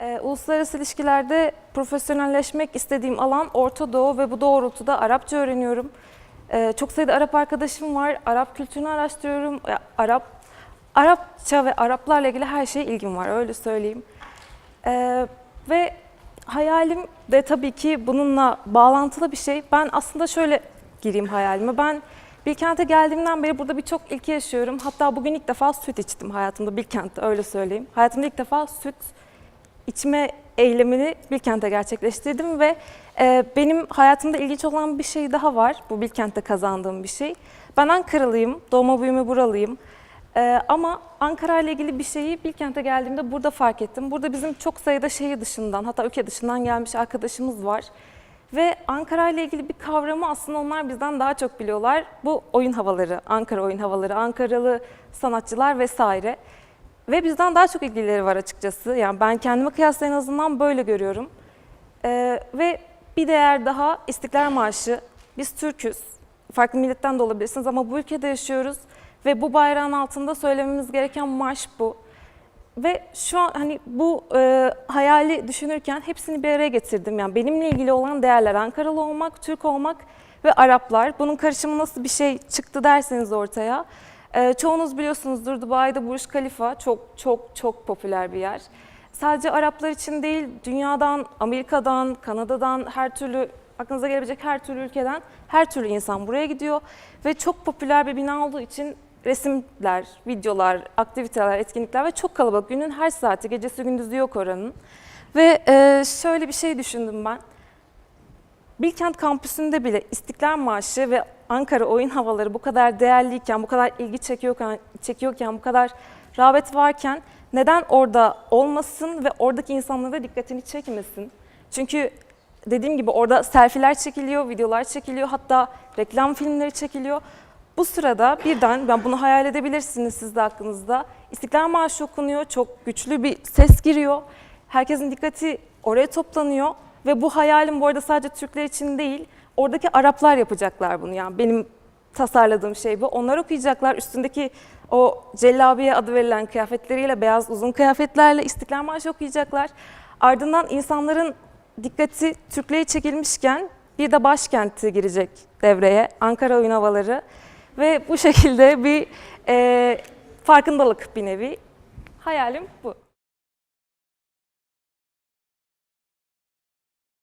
Ee, uluslararası ilişkilerde profesyonelleşmek istediğim alan Orta Doğu ve bu doğrultuda Arapça öğreniyorum. Ee, çok sayıda Arap arkadaşım var. Arap kültürünü araştırıyorum. Arap Arapça ve Araplarla ilgili her şeye ilgim var öyle söyleyeyim. Ee, ve hayalim de tabii ki bununla bağlantılı bir şey. Ben aslında şöyle gireyim hayalime. Ben Bilkent'e geldiğimden beri burada birçok ilki yaşıyorum. Hatta bugün ilk defa süt içtim hayatımda Bilkent'te öyle söyleyeyim. Hayatımda ilk defa süt içme eylemini Bilkent'te gerçekleştirdim ve e, benim hayatımda ilginç olan bir şey daha var. Bu Bilkent'te kazandığım bir şey. Ben Ankaralıyım, doğma büyüme buralıyım. E, ama Ankara ile ilgili bir şeyi Bilkent'e geldiğimde burada fark ettim. Burada bizim çok sayıda şehir dışından hatta ülke dışından gelmiş arkadaşımız var. Ve Ankara ile ilgili bir kavramı aslında onlar bizden daha çok biliyorlar. Bu oyun havaları, Ankara oyun havaları, Ankaralı sanatçılar vesaire. Ve bizden daha çok ilgileri var açıkçası. Yani ben kendime kıyasla en azından böyle görüyorum. Ee, ve bir değer daha İstiklal Marşı. Biz Türk'üz. Farklı milletten de olabilirsiniz ama bu ülkede yaşıyoruz. Ve bu bayrağın altında söylememiz gereken marş bu. Ve şu an hani bu e, hayali düşünürken hepsini bir araya getirdim. Yani benimle ilgili olan değerler Ankaralı olmak, Türk olmak ve Araplar. Bunun karışımı nasıl bir şey çıktı derseniz ortaya. E, çoğunuz biliyorsunuzdur Dubai'de Burj Khalifa çok çok çok popüler bir yer. Sadece Araplar için değil, dünyadan, Amerika'dan, Kanada'dan, her türlü aklınıza gelebilecek her türlü ülkeden her türlü insan buraya gidiyor ve çok popüler bir bina olduğu için resimler, videolar, aktiviteler, etkinlikler ve çok kalabalık. Günün her saati, gecesi gündüzü yok oranın. Ve e, şöyle bir şey düşündüm ben. Bilkent kampüsünde bile İstiklal Marşı ve Ankara oyun havaları bu kadar değerliyken, bu kadar ilgi çekiyorken, çekiyorken, bu kadar rağbet varken neden orada olmasın ve oradaki insanların da dikkatini çekmesin? Çünkü dediğim gibi orada selfiler çekiliyor, videolar çekiliyor, hatta reklam filmleri çekiliyor. Bu sırada birden, ben bunu hayal edebilirsiniz siz de aklınızda, İstiklal Marşı okunuyor, çok güçlü bir ses giriyor. Herkesin dikkati oraya toplanıyor ve bu hayalim bu arada sadece Türkler için değil, oradaki Araplar yapacaklar bunu. Yani benim tasarladığım şey bu. Onlar okuyacaklar üstündeki o cellabiye adı verilen kıyafetleriyle, beyaz uzun kıyafetlerle İstiklal Marşı okuyacaklar. Ardından insanların dikkati Türklere çekilmişken bir de başkenti girecek devreye, Ankara oyun havaları. Ve bu şekilde bir e, farkındalık bir nevi. Hayalim bu.